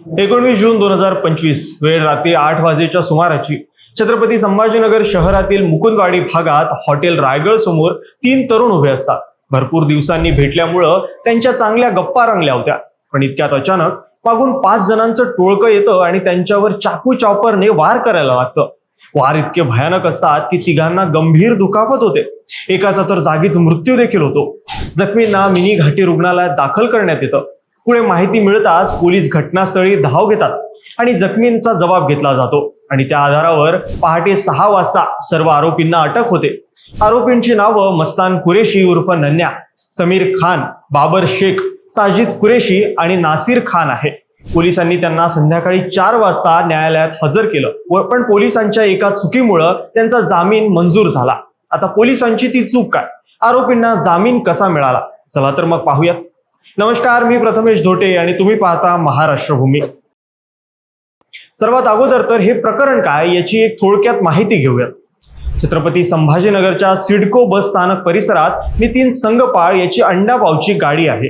एकोणवीस जून दोन हजार पंचवीस वेळ रात्री आठ वाजेच्या सुमाराची. छत्रपती संभाजीनगर शहरातील मुकुंदवाडी भागात हॉटेल रायगड समोर तीन तरुण उभे असतात. भरपूर दिवसांनी भेटल्यामुळं त्यांच्या चांगल्या गप्पा रंगल्या होत्या. पण इतक्यात अचानक मागून पाच जणांचं टोळकं येतं आणि त्यांच्यावर चाकू चॉपरने वार करायला लागतं. वार इतके भयानक असतात की तिघांना गंभीर दुखापत होते. एकाचा तर जागीच मृत्यू देखील होतो. जखमींना मिनी घाटी रुग्णालयात दाखल करण्यात येतं. पुढे माहिती मिळताच पोलीस घटनास्थळी धाव घेतात आणि जखमींचा जबाब घेतला जातो. आणि त्या आधारावर पहाटे सहा वाजता सर्व आरोपींना अटक होते. आरोपींची नावं मस्तान कुरेशी उर्फ नन्या समीर खान बाबर शेख साजिद कुरेशी आणि नासिर खान आहे. पोलिसांनी त्यांना संध्याकाळी चार वाजता न्यायालयात हजर केलं व पण पोलिसांच्या एका चुकीमुळं त्यांचा जामीन मंजूर झाला. आता पोलिसांची ती चूक काय? आरोपींना जामीन कसा मिळाला? चला तर मग पाहूयात. नमस्कार मी प्रथमेश धोटे आणि तुम्ही पाहता महाराष्ट्र भूमी सर्वात अगोदर तर हे प्रकरण काय याची एक थोडक्यात माहिती घेऊयात. छत्रपती संभाजीनगरच्या सिडको बस स्थानक परिसरात नितीन संगपाळ याची अंडापावची गाडी आहे.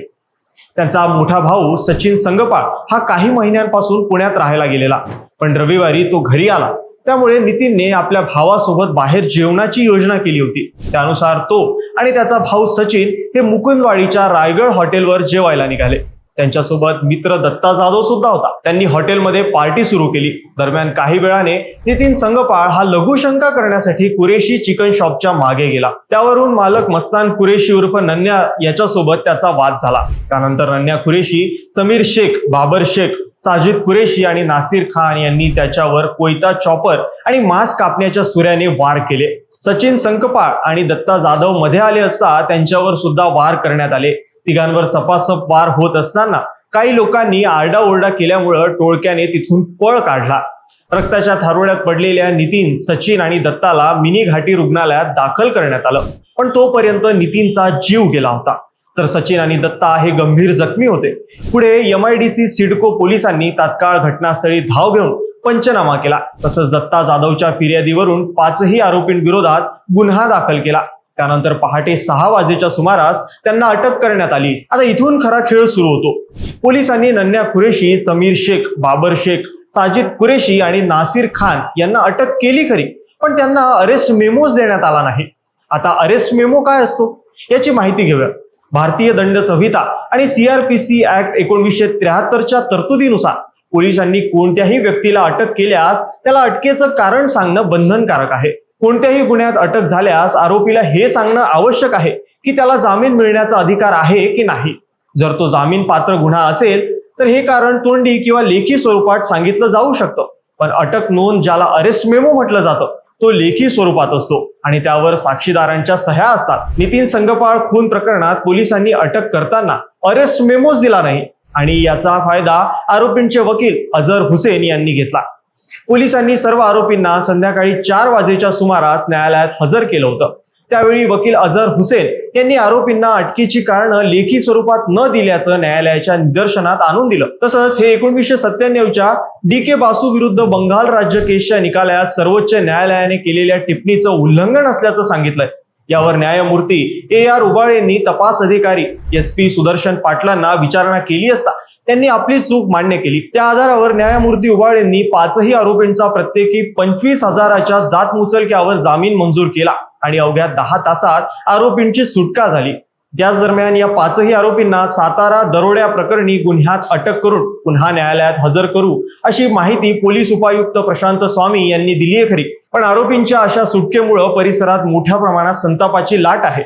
त्यांचा मोठा भाऊ सचिन संगपाळ हा काही महिन्यांपासून पुण्यात राहायला गेलेला. पण रविवारी तो घरी आला. त्यामुळे नितीनने आपल्या भावासोबत बाहेर जेवणाची योजना केली होती. त्यानुसार तो आणि त्याचा भाऊ सचिन हे मुकुंदवाडीच्या रायगड हॉटेलवर जेवायला निघाले. त्यांच्यासोबत मित्र दत्ता जाधव सुद्धा होता. त्यांनी हॉटेलमध्ये पार्टी सुरू केली. दरम्यान काही वेळाने नितीन संगपाळ हा लघुशंका करण्यासाठी कुरेशी चिकन शॉपच्या मागे गेला. त्यावरून मालक मस्तान कुरेशी उर्फ नन्या याच्यासोबत त्याचा वाद झाला. त्यानंतर नन्या कुरेशी समीर शेख बाबर शेख साजिद कुरेशी आणि नासिर खान यांनी त्याच्यावर कोयता चॉपर आणि मांस कापण्याच्या सुऱ्याने वार केले. सचिन संकपाळ आणि दत्ता जाधवमध्ये आले असता त्यांच्यावर सुद्धा वार करण्यात आले. तिघांवर सपासप वार होत असताना काही लोकांनी आरडाओरडा केल्यामुळं टोळक्याने तिथून पळ काढला. रक्ताच्या थारोळ्यात पडलेल्या नितीन सचिन आणि दत्ताला मिनी घाटी रुग्णालयात दाखल करण्यात आलं. पण तोपर्यंत नितीनचा जीव गेला होता. तर सचिन आणि दत्ता हे गंभीर जखमी होते. पुढे M I D C CIDCO पोलिसांनी तात्काळ घटनास्थळी धाव घेऊन पंचनामा केला. तसंच दत्ता जाधवच्या फिर्यादीवरून पाचही आरोपींविरोधात गुन्हा दाखल केला. त्यानंतर पहाटे सहा वाजेच्या सुमारास त्यांना अटक करण्यात आली. आता इथून खरा खेळ सुरू होतो. पोलिसांनी नन्या कुरेशी समीर शेख बाबर शेख साजिद कुरेशी आणि नासिर खान यांना अटक केली खरी पण त्यांना अरेस्ट मेमोज देण्यात आला नाही. आता अरेस्ट मेमो काय असतो? याची माहिती घेऊया. भारतीय दंड संहिता आणि सीआरपीसी ऍक्ट एकोणीसशे त्र्याहत्तरच्या तरतुदीनुसार पोलिसांनी कोणत्याही व्यक्तीला अटक केल्यास त्याला अटकेचं कारण सांगणं बंधनकारक आहे. कोणत्याही गुन्ह्यात अटक झाल्यास आरोपीला हे सांगणं आवश्यक आहे की त्याला जामीन मिळण्याचा अधिकार आहे की नाही. जर तो जामीन पात्र गुन्हा असेल तर हे कारण तोंडी किंवा लेखी स्वरूपात सांगितलं जाऊ शकतं. पण अटक नोंद ज्याला अरेस्ट मेमो म्हटलं जातं तो लेखी स्वरूपात असतो. आणि त्यावर साक्षीदारांच्या सह्या असतात. नितीन संगपाळ खून प्रकरणात पोलिसांनी अटक करताना अरेस्ट मेमोज दिला नाही. आणि याचा फायदा आरोपींचे वकील अझर हुसेन यांनी घेतला. पोलिसांनी सर्व आरोपींना संध्याकाळी चार वाजेच्या सुमारास न्यायालयात हजर केलं होतं. त्यावेळी वकील अझर हुसेन यांनी आरोपींना अटकेची कारणं लेखी स्वरूपात न दिल्याचं न्यायालयाच्या निदर्शनात आणून दिलं. तसंच हे एकोणीसशे सत्त्याण्णवच्या डी के बासू विरुद्ध बंगाल राज्य केसच्या निकालात सर्वोच्च न्यायालयाने केलेल्या टिप्पणीचं उल्लंघन असल्याचं सांगितलंय. यावर न्यायमूर्ती ए आर उबाळे यांनी तपास अधिकारी एस पी सुदर्शन पाटलांना विचारणा केली असता त्यांनी आपली चूक मान्य केली. त्या आधारावर न्यायमूर्ती उबाळ यांनी पाचही आरोपींचा प्रत्येकी पंचवीस हजाराच्या जात मुचलक्यावर जामीन मंजूर केला आणि अवघ्या दहा तासात आरोपींची सुटका झाली. त्याच दरम्यान या पाचही आरोपींना सातारा दरोड्या प्रकरणी गुन्ह्यात अटक करून पुन्हा न्यायालयात हजर करू अशी माहिती पोलीस उपायुक्त प्रशांत स्वामी यांनी दिली आहे खरी. पण आरोपींच्या अशा सुटकेमुळं परिसरात मोठ्या प्रमाणात संतापाची लाट आहे.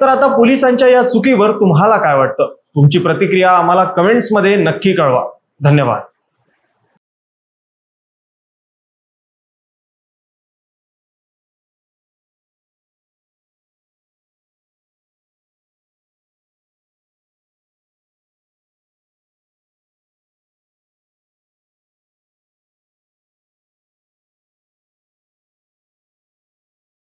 तर आता पोलिसांच्या या चुकीवर तुम्हाला काय वाटतं? तुमची प्रतिक्रिया आम्हाला कमेंट्समध्ये नक्की कळवा. धन्यवाद.